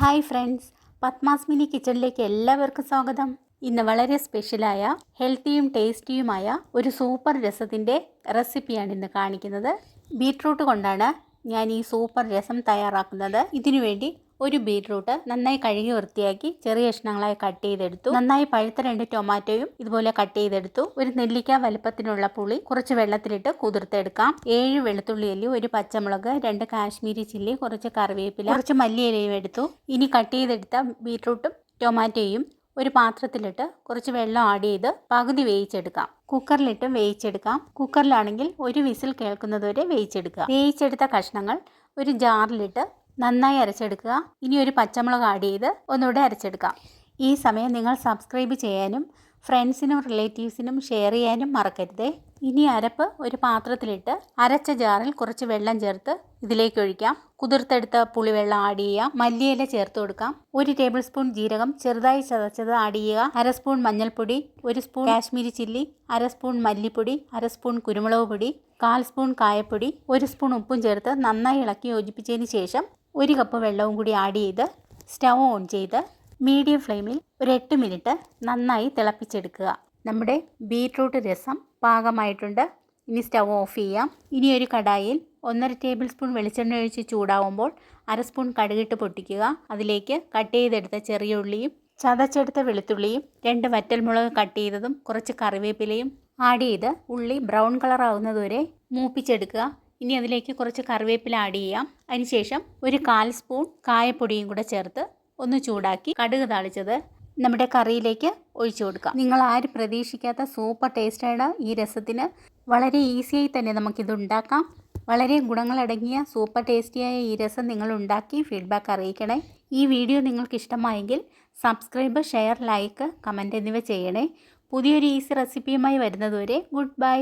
Hi friends Padmas mini കിച്ചണിലേക്ക് എല്ലാവർക്കും സ്വാഗതം. ഇന്ന് വളരെ സ്പെഷ്യലായ ഹെൽത്തിയും ടേസ്റ്റിയുമായ ഒരു സൂപ്പർ രസത്തിന്റെ റെസിപ്പിയാണ് ഇന്ന് കാണിക്കുന്നത്. ബീട്രൂട്ട് കൊണ്ടാണ് ഞാൻ ഈ സൂപ്പർ രസം തയ്യാറാക്കുന്നത്. ഇതിനു വേണ്ടി ഒരു ബീറ്റ്റൂട്ട് നന്നായി കഴുകി വൃത്തിയാക്കി ചെറിയ കഷ്ണങ്ങളായി കട്ട് ചെയ്തെടുത്തു. നന്നായി പഴുത്ത രണ്ട് ടൊമാറ്റോയും ഇതുപോലെ കട്ട് ചെയ്തെടുത്തു. ഒരു നെല്ലിക്ക വലുപ്പത്തിനുള്ള പുളി കുറച്ച് വെള്ളത്തിലിട്ട് കുതിർത്തെടുക്കാം. ഏഴ് വെളുത്തുള്ളി അല്ലി ഒരു പച്ചമുളക് രണ്ട് കാശ്മീരി ചില്ലി കുറച്ച് കറിവേപ്പില കുറച്ച് മല്ലിയിലയും എടുത്തു. ഇനി കട്ട് ചെയ്തെടുത്ത ബീറ്റ്റൂട്ടും ടൊമാറ്റോയും ഒരു പാത്രത്തിലിട്ട് കുറച്ച് വെള്ളം ആഡ് ചെയ്ത് പകുതി വേവിച്ചെടുക്കാം. കുക്കറിലിട്ട് വേവിച്ചെടുക്കാം. കുക്കറിലാണെങ്കിൽ ഒരു വിസിൽ കേൾക്കുന്നതുവരെ വേവിച്ചെടുക്കുക. വേവിച്ചെടുത്ത കഷ്ണങ്ങൾ ഒരു ജാറിലിട്ട് നന്നായി അരച്ചെടുക്കുക. ഇനി ഒരു പച്ചമുളക് ആഡ് ചെയ്ത് ഒന്നുകൂടെ അരച്ചെടുക്കാം. ഈ സമയം നിങ്ങൾ സബ്സ്ക്രൈബ് ചെയ്യാനും ഫ്രണ്ട്സിനും റിലേറ്റീവ്സിനും ഷെയർ ചെയ്യാനും മറക്കരുതേ. ഇനി അരപ്പ് ഒരു പാത്രത്തിലിട്ട് അരച്ച ജാറിൽ കുറച്ച് വെള്ളം ചേർത്ത് ഇതിലേക്ക് ഒഴിക്കാം. കുതിർത്തെടുത്ത പുളിവെള്ളം ആഡ് ചെയ്യാം. മല്ലിയില ചേർത്ത് കൊടുക്കാം. ഒരു ടേബിൾ സ്പൂൺ ജീരകം ചെറുതായി ചതച്ചത് ആഡ് ചെയ്യുക. അര സ്പൂൺ മഞ്ഞൾപ്പൊടി ഒരു സ്പൂൺ കാശ്മീരി ചില്ലി അര സ്പൂൺ മല്ലിപ്പൊടി അര സ്പൂൺ കുരുമുളക് പൊടി കാൽ സ്പൂൺ കായപ്പൊടി ഒരു സ്പൂൺ ഉപ്പും ചേർത്ത് നന്നായി ഇളക്കി യോജിപ്പിച്ചതിന് ശേഷം ഒരു കപ്പ് വെള്ളവും കൂടി ആഡ് ചെയ്ത് സ്റ്റവ് ഓൺ ചെയ്ത് മീഡിയം ഫ്ലെയിമിൽ ഒരു എട്ട് മിനിറ്റ് നന്നായി തിളപ്പിച്ചെടുക്കുക. നമ്മുടെ ബീട്രൂട്ട് രസം പാകമായിട്ടുണ്ട്. ഇനി സ്റ്റവ് ഓഫ് ചെയ്യാം. ഇനി ഒരു കടായിൽ ഒന്നര ടേബിൾ സ്പൂൺ വെളിച്ചെണ്ണ ഒഴിച്ച് ചൂടാവുമ്പോൾ അര സ്പൂൺ കടുകിട്ട് പൊട്ടിക്കുക. അതിലേക്ക് കട്ട് ചെയ്തെടുത്ത ചെറിയ ഉള്ളിയും ചതച്ചെടുത്ത വെളുത്തുള്ളിയും രണ്ട് വറ്റൽമുളക് കട്ട് ചെയ്തതും കുറച്ച് കറിവേപ്പിലയും ആഡ് ചെയ്ത് ഉള്ളി ബ്രൗൺ കളർ ആവുന്നതുവരെ മൂപ്പിച്ചെടുക്കുക. ഇനി അതിലേക്ക് കുറച്ച് കറിവേപ്പില ആഡ് ചെയ്യാം. അതിനുശേഷം ഒരു കാൽ സ്പൂൺ കായപ്പൊടിയും കൂടെ ചേർത്ത് ഒന്ന് ചൂടാക്കി കടുക് താളിച്ചത് നമ്മുടെ കറിയിലേക്ക് ഒഴിച്ചു കൊടുക്കാം. നിങ്ങൾ ആരും പ്രതീക്ഷിക്കാത്ത സൂപ്പർ ടേസ്റ്റാണ് ഈ രസത്തിന്. വളരെ ഈസിയായി തന്നെ നമുക്കിത് ഉണ്ടാക്കാം. വളരെ ഗുണങ്ങളടങ്ങിയ സൂപ്പർ ടേസ്റ്റിയായ ഈ രസം നിങ്ങൾ ഉണ്ടാക്കി ഫീഡ്ബാക്ക് അറിയിക്കണേ. ഈ വീഡിയോ നിങ്ങൾക്ക് ഇഷ്ടമായെങ്കിൽ സബ്സ്ക്രൈബ് ഷെയർ ലൈക്ക് കമന്റ് എന്നിവ ചെയ്യണേ. പുതിയൊരു ഈസി റെസിപ്പിയുമായി വരുന്നതുവരെ ഗുഡ് ബൈ